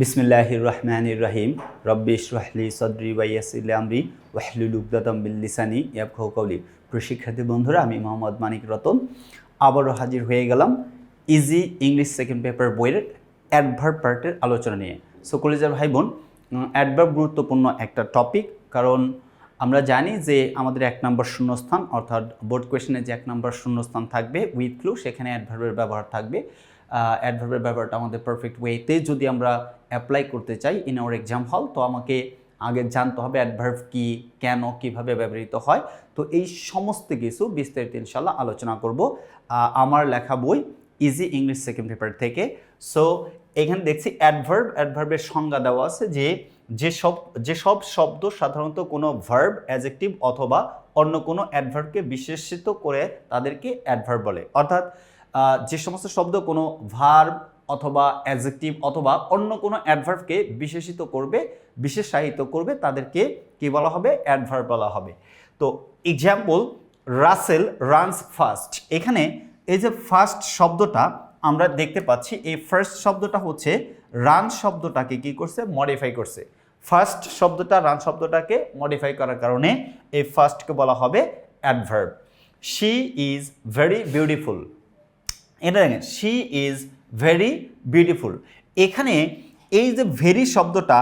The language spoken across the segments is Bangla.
বিসমিল্লাহির রহমানির রহিম রব্বি ইশরাহলি সদরি ওয়াইয়াসিল আমরি ওয়াহলুল উকদাতাম বিল লিসানি ইয়াফকাহু কওলি। প্রিয় শিক্ষার্থী বন্ধুরা, আমি মোহাম্মদ মানিক রতন। আবারও হাজির হয়ে গেলাম ইজি ইংলিশ সেকেন্ড পেপার বইয়ের অ্যাডভার্ব পার্টের আলোচনা নিয়ে। সো কলেজের ভাই বোন অ্যাডভার্ব গুরুত্বপূর্ণ একটা টপিক কারণ আমরা জানি যে আমাদের এক নম্বর শূন্যস্থান, অর্থাৎ বোর্ড কোয়েশনে যে এক নম্বর শূন্যস্থান থাকবে উইথ ক্লু সেখানে অ্যাডভার্বের ব্যবহার থাকবে। অ্যাডভার্বের ব্যবহারটা আমাদের পারফেক্ট ওয়েতে যদি আমরা অ্যাপ্লাই করতে চাই ইন আওয়ার এক্সাম হল তো আমাকে আগে জানতে হবে অ্যাডভার্ভ কি, কেন, কীভাবে ব্যবহৃত হয়, তো এই সমস্ত কিছু বিস্তারিত ইনশাল্লাহ আলোচনা করব। আমার লেখা বই ইজি ইংলিশ সেকেন্ড পেপার থেকে। সো এখানে দেখছি অ্যাডভার্ব অ্যাডভার্বের সংজ্ঞা দেওয়া আছে যে যেসব যেসব শব্দ সাধারণত কোনো ভার্ব অ্যাজেক্টিভ অথবা অন্য কোনো অ্যাডভার্বকে বিশেষিত করে তাদেরকে অ্যাডভার্ব বলে। অর্থাৎ যে সমস্ত শব্দ কোনো ভার্ব অথবা অ্যাজেক্টিভ অথবা অন্য কোনো অ্যাডভার্বকে বিশেষিত করবে, বিশেষায়িত করবে, তাদেরকে কি বলা হবে? অ্যাডভার্ব বলা হবে। তো এক্সাম্পল রাসেল রানস ফার্স্ট এখানে এই যে ফার্স্ট শব্দটা আমরা দেখতে পাচ্ছি, এই ফার্স্ট শব্দটা হচ্ছে রান শব্দটাকে কি করছে? মডিফাই করছে। ফার্স্ট শব্দটা রান শব্দটাকে মডিফাই করার কারণে এই ফার্স্টকে বলা হবে adverb she is very beautiful এটা দেখেন শি ইজ ভেরি বিউটিফুল এখানে এই যে ভেরি শব্দটা,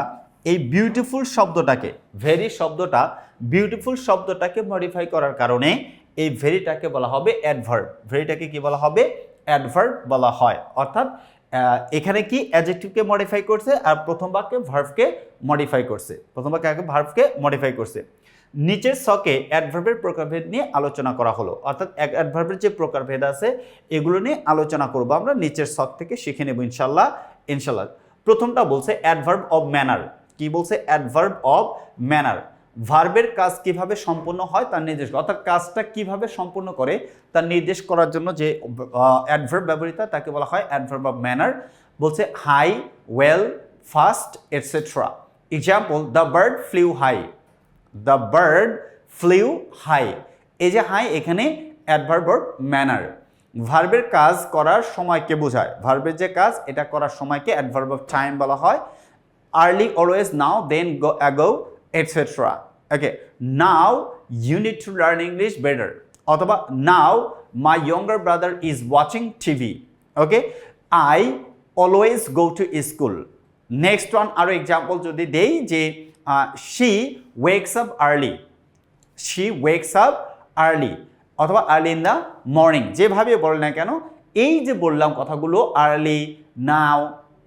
এই বিউটিফুল শব্দটাকে ভেরি শব্দটা বিউটিফুল শব্দটাকে মডিফাই করার কারণে এই ভেরিটাকে বলা হবে অ্যাডভার্ব ভেরিটাকে কি বলা হবে? অ্যাডভার্ব বলা হয়। অর্থাৎ এখানে কি অ্যাডজেক্টিভকে মডিফাই করছে আর প্রথম বাক্যে ভার্ভকে মডিফাই করছে। প্রথম বাক্যে ভার্ভকে মডিফাই করছে। নিচের ছকে অ্যাডভার্বের প্রকারভেদ নিয়ে আলোচনা করা হলো। অর্থাৎ এক অ্যাডভার্বের যে প্রকারভেদ আছে, এগুলো নিয়ে আলোচনা করব আমরা। নিচের ছক থেকে শিখে নেব ইনশাল্লাহ ইনশাল্লাহ। প্রথমটা বলছে অ্যাডভার্ব অফ ম্যানার কি বলছে? অ্যাডভার্ব অফ ম্যানার ভার্বের কাজ কীভাবে সম্পূর্ণ হয় তার নির্দেশ অর্থাৎ কাজটা কীভাবে সম্পূর্ণ করে তার নির্দেশ করার জন্য যে অ্যাডভার্ব ব্যবহৃত তাকে বলা হয় অ্যাডভার্ব অফ ম্যানার বলছে high well fast etcetera example the bird flew high the bird flew high এই যে হাই এখানে অ্যাডভার্ব ম্যানার ভার্বের কাজ করার সময়কে বোঝায়। ভার্বের যে কাজ, এটা করার সময়কে অ্যাডভার্ব অফ টাইম বলা হয়। Early always now then go ago etcetera okay now you need to learn English better অথবা now my younger brother is watching TV okay I always go to school next one আরও এক্সাম্পল যদি দেই যে she wakes up early she wakes up early অথবা আর্লি ইন দ্য মর্নিং যেভাবে বলে না কেন, এই যে বললাম কথাগুলো আর্লি নাও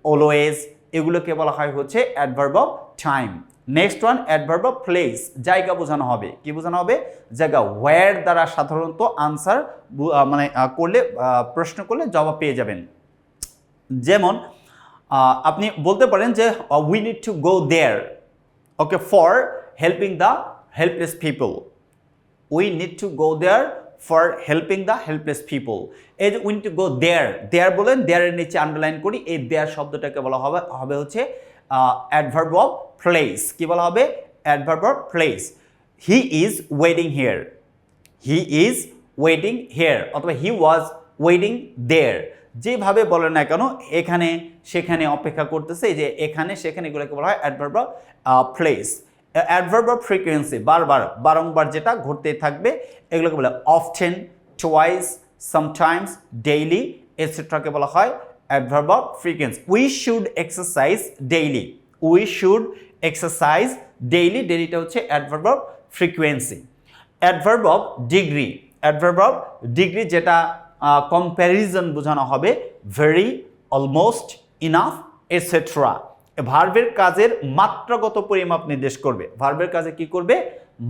অলওয়েজ এগুলোকে বলা হয় হচ্ছে adverb of time next one adverb of place জায়গা বোঝানো হবে। কি বোঝানো হবে? জায়গা ওয়্যার দ্বারা সাধারণত আনসার মানে করলে প্রশ্ন করলে জবাব পেয়ে যাবেন। যেমন আপনি বলতে পারেন যে we need to go there okay for helping the helpless people we need to go there for helping the helpless people এই যে we need to go there there বলেন দেয়ারের নিচে আন্ডারলাইন করি, এই দেয়ার শব্দটাকে বলা হবে হবে হচ্ছে অ্যাডভার্ব অফ প্লেস কি বলা হবে? Adverb of place he is waiting here he is waiting here অথবা হি ওয়াজ ওয়েটিং দেয়ার যেভাবে বলেন না কেন, এখানে, সেখানে অপেক্ষা করতেছে যে এখানে, সেখানে এগুলোকে বলা হয় অ্যাডভার্ব প্লেস অ্যাডভার্ব ফ্রিকোয়েন্সি বারবার, বারংবার যেটা ঘটতে থাকবে, এগুলোকে বলে অফটেন টোয়াইস সামটাইমস ডেইলি এটসেট্রাকে বলা হয় adverb frequency we should exercise daily we should exercise daily ডেইলিটা হচ্ছে adverb frequency adverb of degree adverb of degree যেটা কম্প্যারিজন বোঝানো হবে ভেরি অলমোস্ট ইনাফ এটসেট্রা ভার্বের কাজের মাত্রাগত পরিমাপ নির্দেশ করবে। ভার্বের কাজে কি করবে?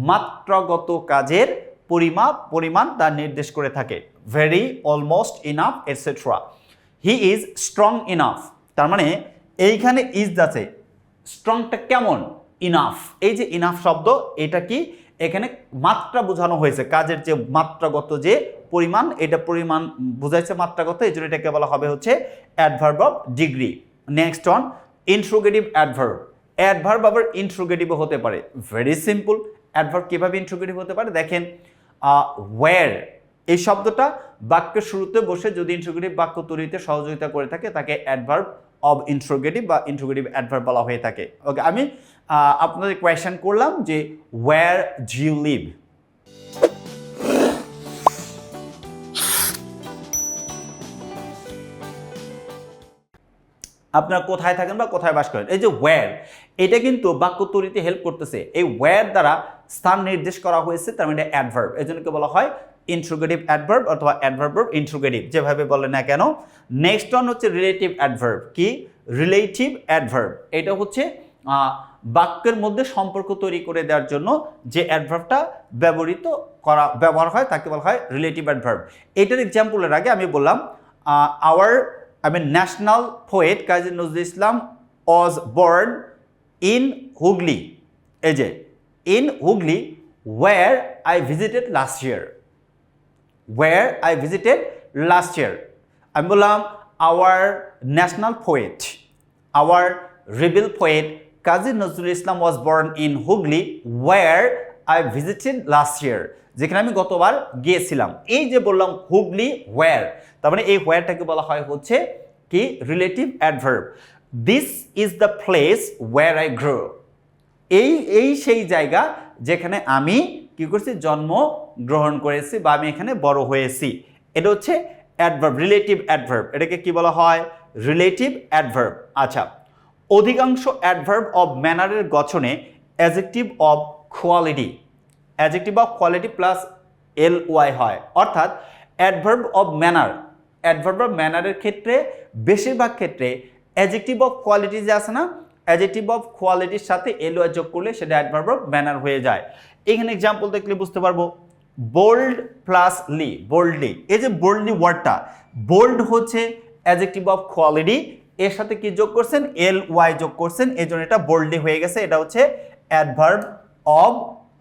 মাত্রাগত কাজের পরিমাপ, পরিমাণ তা নির্দেশ করে থাকে। Very almost enough etcetera he is strong enough তার মানে এইখানে ইজ আছে। স্ট্রংটা কেমন? ইনাফ এই যে ইনাফ শব্দ, এটা কি? এখানে মাত্রা বোঝানো হয়েছে। কাজের যে মাত্রাগত যে পরিমাণ, এটা পরিমাণ বোঝাইছে মাত্রাগত এই জন্য এটাকে বলা হবে হচ্ছে adverb of degree next on interrogative adverb adverb আবার ইন্ট্রোগেটিভও হতে পারে। ভেরি সিম্পল অ্যাডভার্ব কীভাবে ইন্ট্রোগেটিভ হতে পারে? দেখেন ওয়্যার এই শব্দটা বাক্যের শুরুতে বসে যদি ইন্ট্রোগেটিভ বাক্য তৈরিতে সহযোগিতা করে থাকে, তাকে অ্যাডভার্ব অব ইন্ট্রোগেটিভ বা ইন্ট্রোগেটিভ অ্যাডভার্ব বলা হয়ে থাকে। ওকে আমি আপনাদের কোয়েশ্চেন করলাম যে ওয়্যার জিউ লিভ আপনারা কোথায় থাকেন বা কোথায় বাস করেন? এই যে ওয়্যার এটা কিন্তু বাক্য তৈরিতে হেল্প করতেছে। এই ওয়্যার দ্বারা স্থান নির্দেশ করা হয়েছে, তার মানে অ্যাডভার্ব এই জন্য কি বলা হয়? ইন্ট্রোগেটিভ অ্যাডভার্ব অথবা অ্যাডভার্ব ইন্ট্রোগেটিভ যেভাবে বলে না কেন? নেক্সট ওয়ান হচ্ছে রিলেটিভ অ্যাডভার্ব কি? রিলেটিভ অ্যাডভার্ব এটা হচ্ছে বাক্যের মধ্যে সম্পর্ক তৈরি করে দেওয়ার জন্য যে অ্যাডভার্বটা ব্যবহৃত করা, ব্যবহার হয়, তাকে বলা হয় রিলেটিভ অ্যাডভার্ব এটার এক্সাম্পলের আগে আমি বললাম our I mean national poet Kazi Nazrul Islam was born in Hooghly এই যে in Hooghly where I visited last year where I visited last year আমি বললাম our national poet our rebel poet Kazi Nazrul Islam was born in Hooghly where I visited last year যেখানে আমি গতবার গিয়েছিলাম। এই যে বললাম হুগলি ওয়্যার তার মানে এই ওয়্যারটাকে বলা হয় হচ্ছে কি? Relative adverb this is the place where I grow এই এই সেই জায়গা যেখানে আমি কি করছি? জন্ম গ্রহণ করেছি বা আমি এখানে বড় হয়েছি। এটা হচ্ছে অ্যাডভার্ব রিলেটিভ অ্যাডভার্ব এটাকে কি বলা হয়? রিলেটিভ অ্যাডভার্ব আচ্ছা অধিকাংশ অ্যাডভার্ব অব ম্যানারের গঠনে adjective of quality adjective of quality plus L Y হয়। অর্থাৎ adverb of manner adverb of ম্যানারের ক্ষেত্রে, বেশিরভাগ ক্ষেত্রে অ্যাজেক্টিভ অফ কোয়ালিটি যে আছে না অ্যাজেক্টিভ অফ কোয়ালিটির সাথে এল ওয়াই যোগ করলে সেটা অ্যাডভার্ব অফ ম্যানার হয়ে যায়। এখানে এক্সাম্পল দেখলে বুঝতে পারব। বোল্ড প্লাস লি বোল্ডলি এই যে বোল্ডলি ওয়ার্ডটা বোল্ড হচ্ছে অ্যাজেক্টিভ অফ কোয়ালিটি এর সাথে কি যোগ করছেন? এল ওয়াই যোগ করছেন এই জন্য এটা বোল্ডলি হয়ে গেছে, এটা হচ্ছে adverb of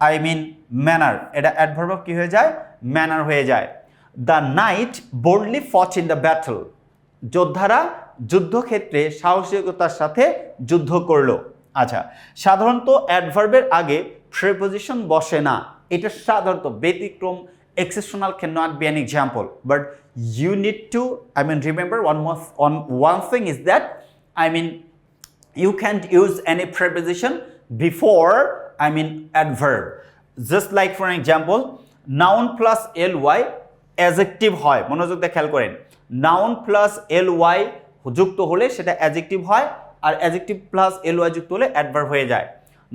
I mean manner এটা অ্যাডভার্ব কি হয়ে যায়? ম্যানার হয়ে যায়। The knight boldly fought in the battle যোদ্ধারা যুদ্ধক্ষেত্রে সাহসিকতার সাথে যুদ্ধ করল। আচ্ছা সাধারণত অ্যাডভার্বের আগে প্রেপোজিশন বসে না। এটা সাধারণত ব্যতিক্রম exceptional can not be an example but you need to I mean remember one must on one thing is that I mean you can use any preposition before I mean adverb just like for an example, noun plus ly adjective হয়। মনোযোগ দিয়ে খেয়াল করেন। noun plus ly যুক্ত হলে সেটা অ্যাডজেক্টিভ হয় আর অ্যাডজেক্টিভ প্লাস ly যুক্ত হলে অ্যাডভার্ব হয়ে যায়।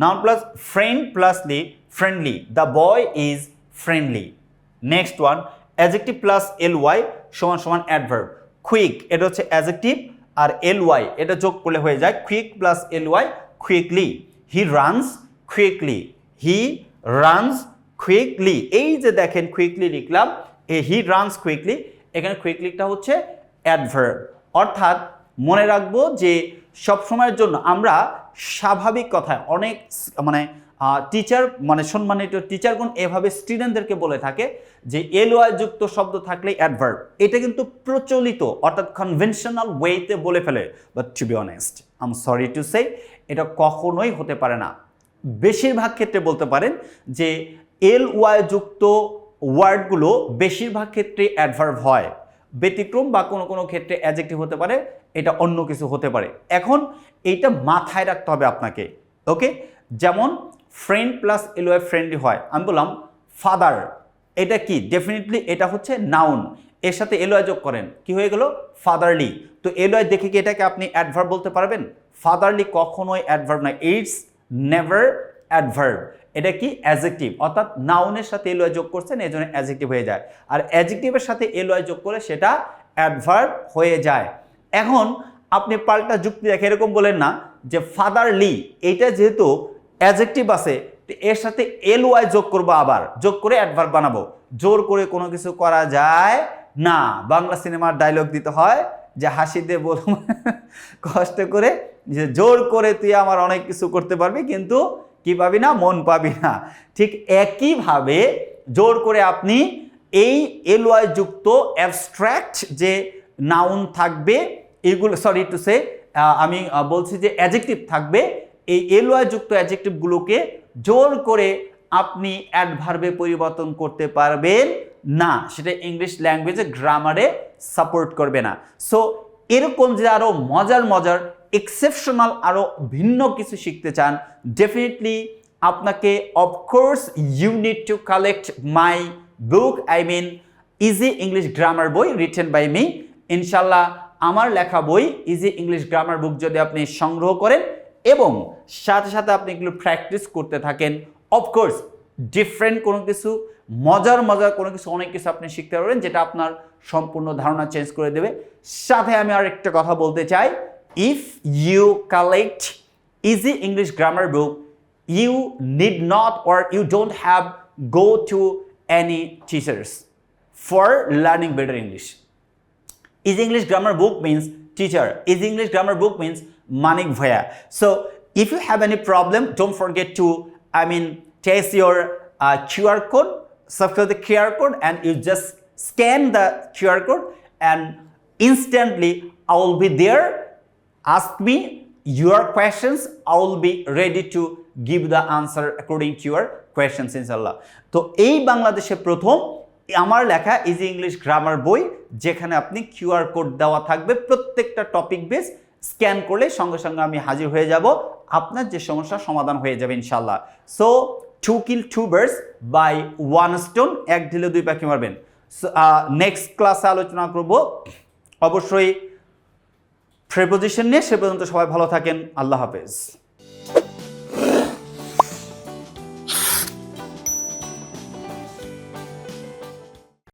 noun plus friend plusly friendly, the boy is friendly next one adjective plus L Y সমান সমান অ্যাডভার্ব কুইক এটা হচ্ছে অ্যাজেক্টিভ আর এল ওয়াই এটা যোগ করলে হয়ে যায়। Quick plus L Y quickly he runs quickly he runs quickly এই যে দেখেন কুইকলি লিখলাম, এ হি রানস কুইকলি এখানে কুইকলিটা হচ্ছে অ্যাডভার্ব অর্থাৎ মনে রাখব যে সব সময়ের জন্য আমরা স্বাভাবিক কথায় অনেক মানে টিচার মানে সম্মানিত টিচারগণ এভাবে স্টুডেন্টদেরকে বলে থাকে যে এলওয়াই যুক্ত শব্দ থাকলে অ্যাডভার্ব এটা কিন্তু প্রচলিত, অর্থাৎ কনভেনশনাল ওয়েতে বলে ফেলে but to be honest um sorry to say এটা কখনোই হতে পারে না। বেশিরভাগ ক্ষেত্রে বলতে পারেন যে এল ওয়াই যুক্ত ওয়ার্ডগুলো বেশিরভাগ ক্ষেত্রে অ্যাডভার্ভ হয়। ব্যতিক্রম বা কোনো কোনো ক্ষেত্রে অ্যাজেক্টিভ হতে পারে, এটা অন্য কিছু হতে পারে। এখন এইটা মাথায় রাখতে হবে আপনাকে ওকে যেমন ফ্রেন্ড প্লাস এলোয় ফ্রেন্ডলি হয়। আমি বললাম ফাদার এটা কি? ডেফিনেটলি এটা হচ্ছে নাউন এর সাথে এলোয় যোগ করেন। কি হয়ে গেল? ফাদারলি তো এলোয় দেখে কি এটাকে আপনি অ্যাডভার্ব বলতে পারবেন? ফাদারলি কখনোই অ্যাডভার্ব নয়। ইটস নেভার অ্যাডভার্ব এটা কি? অ্যাজেক্টিভ অর্থাৎ নাউনের সাথে এলোয় যোগ করছেন এই জন্য অ্যাজেক্টিভ হয়ে যায়। আর অ্যাজেক্টিভের সাথে এলোয় যোগ করে সেটা অ্যাডভার্ব হয়ে যায়। এখন আপনি পাল্টা যুক্তি দেখে এরকম বলেন না যে ফাদারলি এইটা যেহেতু অ্যাজেক্টিভ আছে এর সাথে এল ওয়াই যোগ করব আবার। যোগ করে অ্যাডভার্ব বানাবো। জোর করে কোনো কিছু করা যায় না। বাংলা সিনেমার ডায়লগ দিতে হয় যে হাসিতে দিয়ে বল কষ্ট করে যে জোর করে তুই আমার অনেক কিছু করতে পারবি, কিন্তু কি পাবি না? মন পাবি না। ঠিক একইভাবে জোর করে আপনি এই এলওয়াই যুক্ত অ্যাবস্ট্র্যাক্ট যে নাউন থাকবে, এগুলো সরি টু সে আমি বলছি যে অ্যাজেক্টিভ থাকবে, এই এলওয়াই যুক্ত অ্যাজেক্টিভগুলোকে জোর করে আপনি অ্যাডভার্বে পরিবর্তন করতে পারবেন না। সেটা ইংলিশ ল্যাঙ্গুয়েজে গ্রামারে সাপোর্ট করবে না। সো এরকম যে আরও মজার মজার এক্সেপশনাল আরও ভিন্ন কিছু শিখতে চান ডেফিনেটলি আপনাকে of course you need to collect my book I mean easy English grammar বই রিটেন বাই মি ইনশাল্লাহ আমার লেখা বই ইজি ইংলিশ গ্রামার বুক যদি আপনি সংগ্রহ করেন এবং সাথে সাথে আপনি এগুলো প্র্যাকটিস করতে থাকেন অফকোর্স ডিফারেন্ট কোনো কিছু, মজার মজার কোনো কিছু, অনেক কিছু আপনি শিখতে পারবেন যেটা আপনার সম্পূর্ণ ধারণা চেঞ্জ করে দেবে। সাথে আমি আর একটা কথা বলতে চাই if you collect easy English grammar book, you need not or you don't have go to any teachers for learning better English. Easy English grammar book means teacher. Easy English grammar book means Manik Bhaya. So if you have any problem, don't forget to, I mean, test your uh, QR code, subscribe the QR code and you just scan the QR code and instantly I will be there Ask me your questions. I will be ready to give the answer according to your questions, inshallah. তো এই বাংলাদেশে প্রথম আমার লেখা ইজি ইংলিশ গ্রামার বই যেখানে আপনি কিউআর কোড দেওয়া থাকবে প্রত্যেকটা টপিক বেস স্ক্যান করলে সঙ্গে সঙ্গে আমি হাজির হয়ে যাব আপনার যে সমস্যার সমাধান হয়ে যাবে ইনশাল্লাহ so to kill two birds by one stone এক ঢিলে দুই পাখি মারবেন নেক্সট ক্লাসে আলোচনা করব অবশ্যই প্রেপোজিশন নিয়ে সে পর্যন্ত সবাই ভালো থাকেন। আল্লাহ হাফেজ।